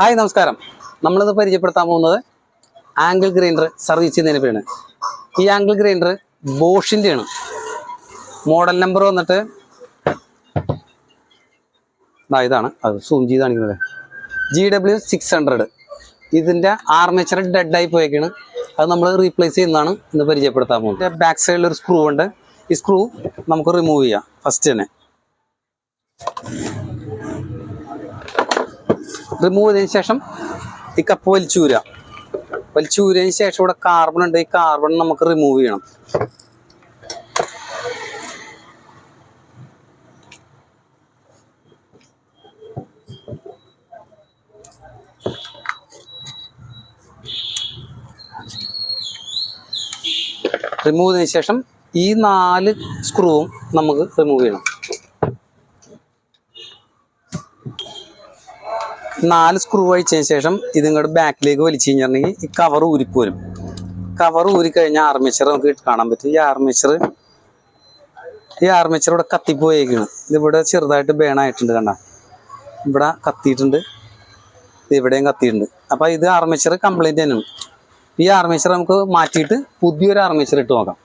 Hi നമസ്കാരം. നമ്മളിത് പരിചയപ്പെടുത്താൻ പോകുന്നത് ആംഗിൾ ഗ്രൈൻഡർ സർവീസ് ചെയ്യുന്നതിന് പേരാണ് ഈ ആംഗിൾ ഗ്രൈൻഡർ ബോഷിന്റെ ആണ് മോഡൽ നമ്പർ വന്നിട്ട് ഇതാണ്. അത് സൂം ചെയ്ത് ജി ഡബ്ല്യു സിക്സ് ഹൺഡ്രഡ് ഇതിന്റെ ആർമേച്ചർ ഡെഡായി പോയേക്കാണ്. അത് നമ്മൾ റീപ്ലേസ് ചെയ്യുന്നതാണ് ഇന്ന് പരിചയപ്പെടുത്താൻ പോകുന്നത്. ബാക്ക് സൈഡിൽ ഒരു സ്ക്രൂ ഉണ്ട്. ഈ സ്ക്രൂ നമുക്ക് റിമൂവ് ചെയ്യാം. ഫസ്റ്റ് തന്നെ. റിമൂവ് ചെയ്തതിന് ശേഷം ഈ കപ്പ് വലിച്ചൂര. വലിച്ചൂരതിന് ശേഷം ഇവിടെ കാർബൺ ഉണ്ട്. ഈ കാർബൺ നമുക്ക് റിമൂവ് ചെയ്യണം. റിമൂവ് ചെയ്തതിന് ശേഷം ഈ നാല് സ്ക്രൂവും നമുക്ക് റിമൂവ് ചെയ്യണം. നാല് സ്ക്രൂ അഴിച്ചതിന് ശേഷം ഇത് ഇങ്ങോട്ട് ബാക്കിലേക്ക് വലിച്ചു കഴിഞ്ഞിട്ടുണ്ടെങ്കിൽ ഈ കവർ ഊരിപ്പോരും കവർ ഊരി കഴിഞ്ഞാൽ ആർമേച്ചർ നമുക്ക് കാണാൻ പറ്റും. ഈ ആർമിച്ചർ ഈ ആർമിച്ചർ ഇവിടെ കത്തിപ്പോയേക്കാണ്. ഇതിവിടെ ചെറുതായിട്ട് ബേണായിട്ടുണ്ട് കണ്ട. ഇവിടെ കത്തിയിട്ടുണ്ട്. ഇവിടെയും കത്തിയിട്ടുണ്ട്. അപ്പോൾ ഇത് ആർമിച്ചർ കംപ്ലീറ്റ് തന്നെയാണ് ഈ ആർമിച്ചർ നമുക്ക് മാറ്റിയിട്ട് പുതിയൊരു ആർമിച്ചർ ഇട്ട് നോക്കാം.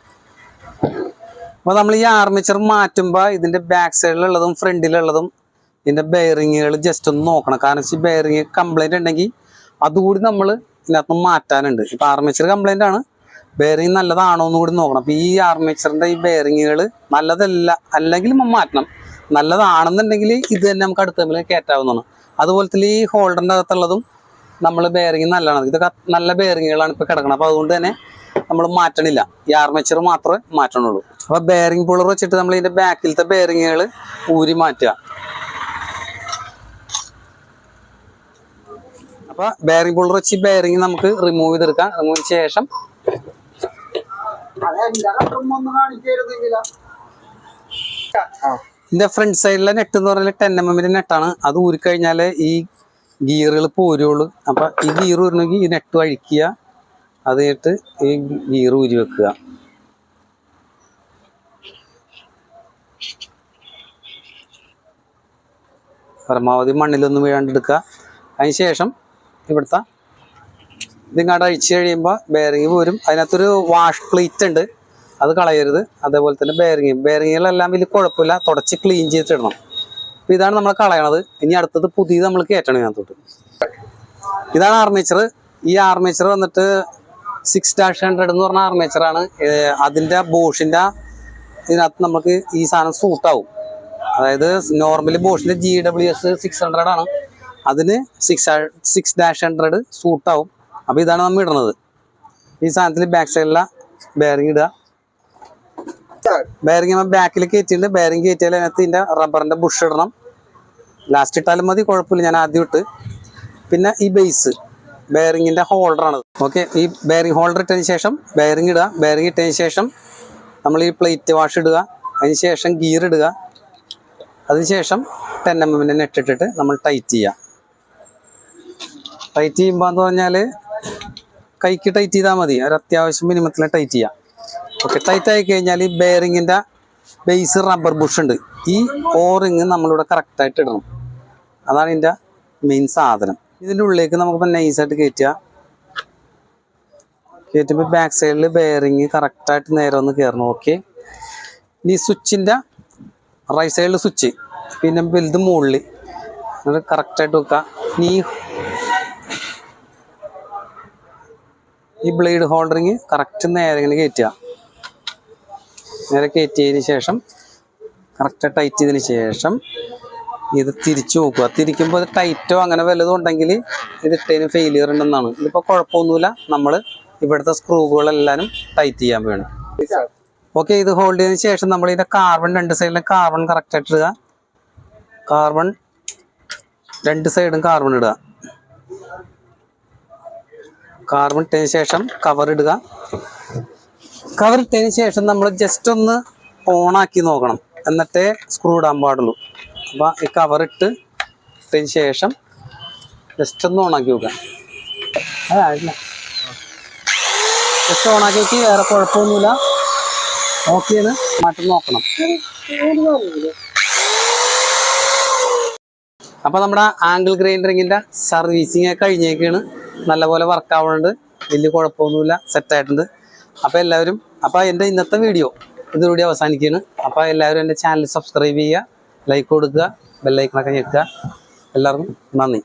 അപ്പോൾ നമ്മൾ ഈ ആർമിച്ചർ മാറ്റുമ്പോൾ ഇതിന്റെ ബാക്ക് സൈഡിലുള്ളതും ഫ്രണ്ടിലുള്ളതും ഇതിന്റെ ബെയറിങ്ങുകൾ ജസ്റ്റ് ഒന്ന് നോക്കണം. കാരണം വെച്ചാൽ ബെയറിങ് കംപ്ലൈന്റ് ഉണ്ടെങ്കിൽ അതുകൂടി നമ്മൾ ഇതിനകത്ത് മാറ്റാനുണ്ട്. ഇപ്പോൾ ആർമേച്ചർ കംപ്ലൈന്റ് ആണ്. ബെയറിങ് നല്ലതാണോ എന്ന് കൂടി നോക്കണം. അപ്പോൾ ഈ ആർമേച്ചറിന്റെ ഈ ബെയറിങ്ങുകൾ നല്ലതല്ല അല്ലെങ്കിൽ മാറ്റണം. നല്ലതാണെന്നുണ്ടെങ്കിൽ ഇത് തന്നെ നമുക്ക് അടുത്ത തമ്മിൽ കയറ്റാവുന്നതാണ്. അതുപോലെ തന്നെ ഈ ഹോൾഡറിന്റെ അകത്തുള്ളതും നമ്മൾ ബെയറിങ് നല്ലതാണ്. ഇതൊക്കെ നല്ല ബെയറിങ്ങുകളാണ് ഇപ്പോൾ കിടക്കുന്നത് അപ്പോൾ അതുകൊണ്ട് തന്നെ നമ്മൾ മാറ്റണില്ല. ഈ ആർമേച്ചർ മാത്രമേ മാറ്റണുള്ളൂ. അപ്പോൾ ബെയറിങ് പുളർ വെച്ചിട്ട് നമ്മൾ ഇതിന്റെ ബാക്കിലത്തെ ബെയറിങ്ങുകൾ ഊരി മാറ്റുക. അപ്പോൾ ബെയറിംഗ് പുള്ളർ വെച്ച് ബെയറിംഗ് നമുക്ക് റിമൂവ് ചെയ്തെടുക്കാം. റിമൂവ് ചെയ്ത ശേഷം ഇതിന്റെ ഫ്രണ്ട് സൈഡിലെ നെറ്റ് എന്ന് പറഞ്ഞാൽ ടെൻ എം എമ്മിന്റെ നെറ്റാണ് അത് ഊരിക്കഴിഞ്ഞാൽ ഈ ഗിയറുകൾ പോരുള്ളൂ. അപ്പൊ ഈ ഗിയർ ഊരണമെങ്കിൽ ഈ നെറ്റ് അഴിക്കുക അത് കഴിഞ്ഞിട്ട് ഈ ഗിയർ ഊരി വെക്കുക. പരമാവധി മണ്ണിലൊന്നും വീഴാണ്ടെടുക്കുക അതിനുശേഷം അതിന് ശേഷം ഇവിടുത്തെ. ഇതിങ്ങാണ്ട് അഴിച്ചു കഴിയുമ്പോൾ ബെയറിങ് പോരും. അതിനകത്തൊരു വാഷ് പ്ലേറ്റ് ഉണ്ട്. അത് കളയരുത്. അതേപോലെ തന്നെ ബെയറിങ് ബെയറിങ്ങിലെല്ലാം വലിയ കുഴപ്പമില്ല. തുടച്ച് ക്ലീൻ ചെയ്തിട്ടിടണം. അപ്പോൾ ഇതാണ് നമ്മൾ കളയണത്. ഇനി അടുത്തത് പുതിയത് നമ്മൾ കയറ്റണം ഇതിനകത്തോട്ട്. ഇതാണ് ആർമേച്ചർ ഈ ആർമേച്ചർ വന്നിട്ട് സിക്സ് ഡാഷ് ഹൺഡ്രഡ് എന്ന് പറഞ്ഞ ആർമേച്ചറാണ് അതിന്റെ ബോഷിന്റെ ഇതിനകത്ത് നമുക്ക് ഈ സാധനം സൂട്ടാവും അതായത് normally ബോഷിന്റെ G W S six hundred ആണ്. അതിന് സിക്സ് സിക്സ് ഡാഷ് ഹൺഡ്രഡ് സൂട്ടാവും അപ്പോൾ ഇതാണ് നമ്മൾ ഇടുന്നത് ഈ സാധനത്തിൽ ബാക്ക് സൈഡിലെ ബെയറിംഗ് ഇടുക. ബെയറിംഗ് നമ്മൾ ബാക്കിൽ കയറ്റിയിട്ട് ബെയറിംഗ് കയറ്റിയാൽ അതിനകത്ത് ഇതിന്റെ റബ്ബറിന്റെ ബുഷ് ഇടണം. ലാസ്റ്റ് ഇട്ടാലും മതി കുഴപ്പമില്ല. ഞാൻ ആദ്യം ഇട്ട്. പിന്നെ ഈ ബേസ് ബെയറിങ്ങിന്റെ ഹോൾഡറാണ് ഓക്കെ ഈ ബെയറിംഗ് ഹോൾഡർ ഇട്ടതിന് ശേഷം ബെയറിംഗ് ഇടുക. ബെയറിംഗ് ഇട്ടതിന് ശേഷം നമ്മൾ ഈ പ്ലേറ്റ് വാഷ് ഇടുക. അതിന് ശേഷം ഗിയർ ഇടുക. അതിനുശേഷം ടെൻ എം എമ്മിന്റെ നെറ്റ് ഇട്ടിട്ട് നമ്മൾ ടൈറ്റ് ചെയ്യുക. ടൈറ്റ് ചെയ്യുമ്പോൾ എന്ന് പറഞ്ഞാൽ കൈക്ക് ടൈറ്റ് ചെയ്താൽ മതി. ഒരു അത്യാവശ്യം മിനിമത്തിൽ ടൈറ്റ് ചെയ്യാം. ഓക്കെ ടൈറ്റ് ആയി കഴിഞ്ഞാൽ ഈ ബെയറിങ്ങിന്റെ ബേസ് റബ്ബർ ബുഷ് ഉണ്ട്. ഈ ഓറിങ് നമ്മളിവിടെ കറക്റ്റായിട്ട് ഇടണം. അതാണ് ഇതിന്റെ മെയിൻ സാധനം. ഇതിന്റെ ഉള്ളിലേക്ക് നമുക്കിപ്പോൾ നൈസായിട്ട് കയറ്റുക കയറ്റുമ്പോൾ ബാക്ക് സൈഡിൽ ബെയറിങ് കറക്റ്റായിട്ട് നേരെ ഒന്ന് കയറണം ഓക്കെ. ഇനി സ്വിച്ചിന്റെ റൈറ്റ് സൈഡിൽ സ്വിച്ച്. പിന്നെ വലുത് മുകളിൽ കറക്റ്റായിട്ട് വെക്കുക. ഇനി ഈ ബ്ലേഡ് ഹോൾഡറിങ് കറക്റ്റ് നേരെ ഇങ്ങനെ കയറ്റുക. നേരെ കയറ്റിയതിന് ശേഷം കറക്റ്റ് ടൈറ്റ് ചെയ്തതിന് ശേഷം ഇത് തിരിച്ചു നോക്കുക. തിരിക്കുമ്പോൾ ഇത് ടൈറ്റോ അങ്ങനെ വല്ലതും ഉണ്ടെങ്കിൽ ഇത് ഇട്ടതിന് ഫെയിലിയർ ഉണ്ടെന്നാണ്. ഇതിപ്പോൾ കുഴപ്പമൊന്നുമില്ല. നമ്മൾ ഇവിടുത്തെ സ്ക്രൂകളെല്ലാവരും ടൈറ്റ് ചെയ്യാൻ വേണം. ഓക്കെ ഇത് ഹോൾഡ് ചെയ്തതിന് ശേഷം നമ്മൾ ഇതിന്റെ കാർബൺ രണ്ട് സൈഡിലും കാർബൺ കറക്റ്റായിട്ട് ഇടുക. കാർബൺ രണ്ട് സൈഡും കാർബൺ ഇടുക. കാർബൺ ഇട്ടതിന് ശേഷം കവർ ഇടുക. കവർ ഇട്ടതിന് ശേഷം നമ്മൾ ജസ്റ്റ് ഒന്ന് ഓണാക്കി നോക്കണം. എന്നിട്ടേ സ്ക്രൂ ഇടാൻ പാടുള്ളൂ. അപ്പോൾ ഈ കവർ ഇട്ട് ഇട്ടതിന് ശേഷം ജസ്റ്റ് ഒന്ന് ഓണാക്കി വെക്കാം അതായില്ല? ജസ്റ്റ് ഓണാക്കി നോക്കി വേറെ കുഴപ്പമൊന്നുമില്ല. ഓക്കെയാണ് മാറ്റം നോക്കണം. അപ്പോൾ നമ്മുടെ ആംഗിൾ ഗ്രൈൻഡറിങ്ങിന്റെ സർവീസിങ് കഴിഞ്ഞേക്കാണ്. നല്ലപോലെ വർക്ക് ആവുന്നുണ്ട് വലിയ കുഴപ്പമൊന്നുമില്ല. സെറ്റായിട്ടുണ്ട് അപ്പോൾ എല്ലാവരും അപ്പോൾ എന്റെ ഇന്നത്തെ വീഡിയോ ഇതോടുകൂടി അവസാനിക്കുകയാണ്. അപ്പോൾ എല്ലാവരും എന്റെ ചാനൽ സബ്സ്ക്രൈബ് ചെയ്യുക ലൈക്ക് കൊടുക്കുക ബെല്ലൈക്കണൊക്കെ ഞെക്കുക. എല്ലാവർക്കും നന്ദി.